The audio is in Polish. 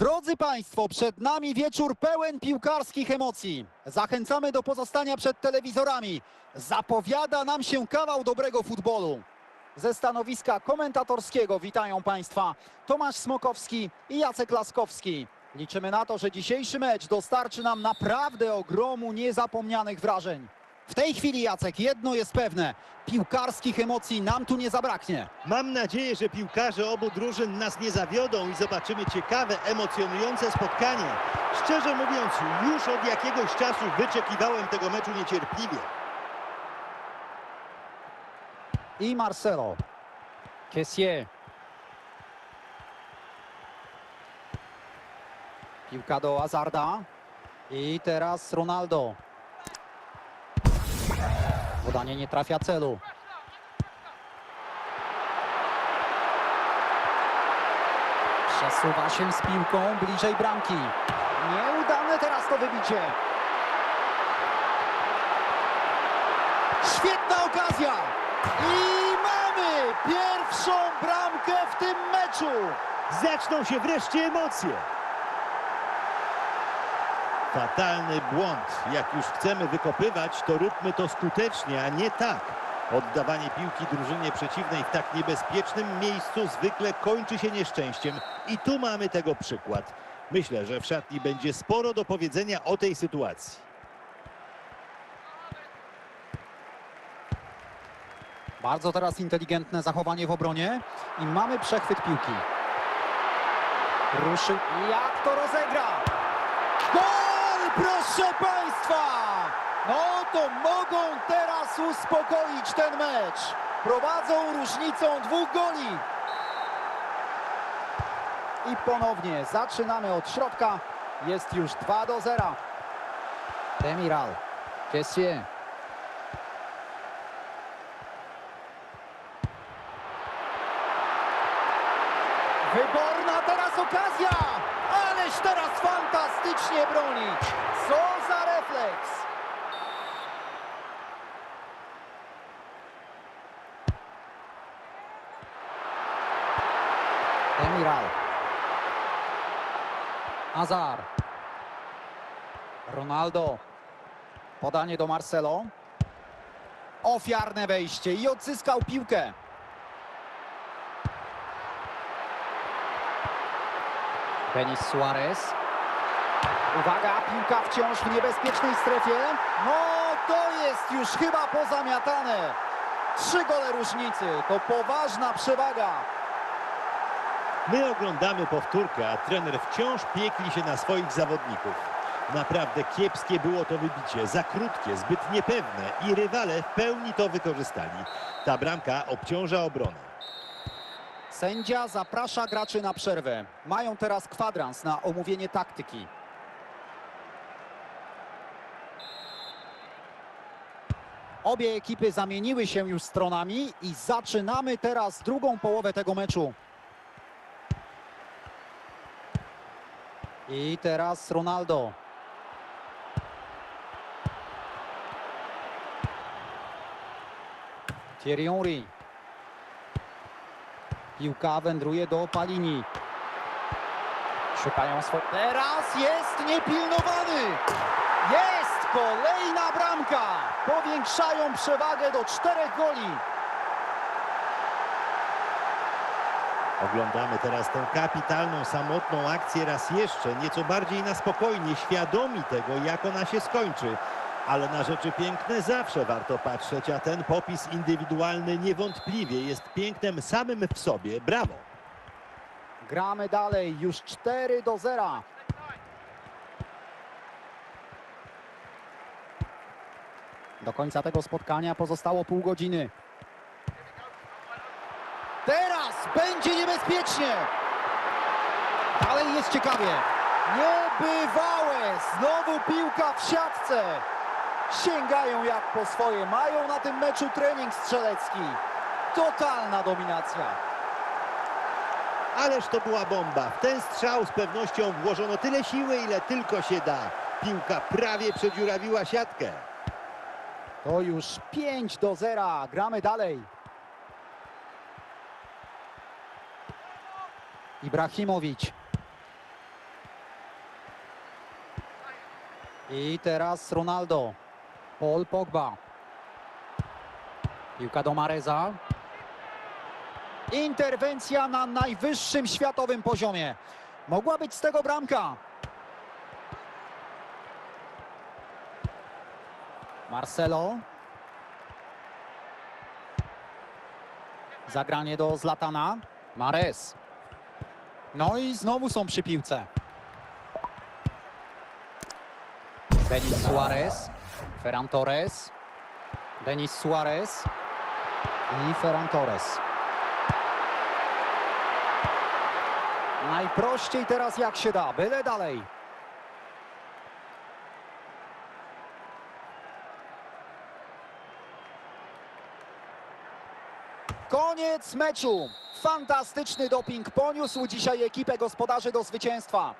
Drodzy Państwo, przed nami wieczór pełen piłkarskich emocji. Zachęcamy do pozostania przed telewizorami. Zapowiada nam się kawał dobrego futbolu. Ze stanowiska komentatorskiego witają Państwa Tomasz Smokowski i Jacek Laskowski. Liczymy na to, że dzisiejszy mecz dostarczy nam naprawdę ogromu niezapomnianych wrażeń. W tej chwili, Jacek, jedno jest pewne. Piłkarskich emocji nam tu nie zabraknie. Mam nadzieję, że piłkarze obu drużyn nas nie zawiodą i zobaczymy ciekawe, emocjonujące spotkanie. Szczerze mówiąc, już od jakiegoś czasu wyczekiwałem tego meczu niecierpliwie. i Marcelo. Kessier. Piłka do Azarda. I teraz Ronaldo. Podanie nie trafia celu. Przesuwa się z piłką bliżej bramki. Nieudane teraz to wybicie. Świetna okazja! I mamy pierwszą bramkę w tym meczu! Zaczną się wreszcie emocje. Fatalny błąd. Jak już chcemy wykopywać, to róbmy to skutecznie, a nie tak. Oddawanie piłki drużynie przeciwnej w tak niebezpiecznym miejscu zwykle kończy się nieszczęściem. I tu mamy tego przykład. Myślę, że w szatni będzie sporo do powiedzenia o tej sytuacji. Bardzo teraz inteligentne zachowanie w obronie i mamy przechwyt piłki. Ruszy. Jak to rozegra? Gol, proszę Państwa! No to mogą teraz uspokoić ten mecz. Prowadzą różnicą dwóch goli. I ponownie zaczynamy od środka. Jest już 2 do 0. Demiral. Kessier. Wyborna teraz okazja! Ależ teraz fantastycznie broni! Co za refleks! Demiral. Azar. Ronaldo. Podanie do Marcelo. Ofiarne wejście i odzyskał piłkę. Denis Suarez. Uwaga, piłka wciąż w niebezpiecznej strefie. No, to jest już chyba pozamiatane. Trzy gole różnicy, to poważna przewaga. My oglądamy powtórkę, a trener wciąż piekli się na swoich zawodników. Naprawdę kiepskie było to wybicie, za krótkie, zbyt niepewne i rywale w pełni to wykorzystali. Ta bramka obciąża obronę. Sędzia zaprasza graczy na przerwę. Mają teraz kwadrans na omówienie taktyki. Obie ekipy zamieniły się już stronami i zaczynamy teraz drugą połowę tego meczu. I teraz Ronaldo. Thierry Henry. Piłka wędruje do Palini. Szukają swoje... Teraz jest niepilnowany! Jest kolejna bramka! Powiększają przewagę do czterech goli. Oglądamy teraz tę kapitalną, samotną akcję raz jeszcze, nieco bardziej na spokojnie, świadomi tego, jak ona się skończy. Ale na rzeczy piękne zawsze warto patrzeć, a ten popis indywidualny niewątpliwie jest pięknem samym w sobie. Brawo! Gramy dalej, już 4 do 0. Do końca tego spotkania pozostało pół godziny. Teraz będzie niebezpiecznie. Dalej jest ciekawie. Niebywałe. Znowu piłka w siatce. Sięgają jak po swoje. Mają na tym meczu trening strzelecki. Totalna dominacja. Ależ to była bomba. W ten strzał z pewnością włożono tyle siły, ile tylko się da. Piłka prawie przedziurawiła siatkę. To już 5 do 0. Gramy dalej. Ibrahimowicz. I teraz Ronaldo. Paul Pogba. Piłka do Mareza. Interwencja na najwyższym światowym poziomie. Mogła być z tego bramka. Marcelo. Zagranie do Zlatana. Mares. No i znowu są przy piłce. Denis Suarez. Ferran Torres. Denis Suarez. I Ferran Torres. Najprościej teraz jak się da, byle dalej. Koniec meczu. Fantastyczny doping poniósł dzisiaj ekipę gospodarzy do zwycięstwa.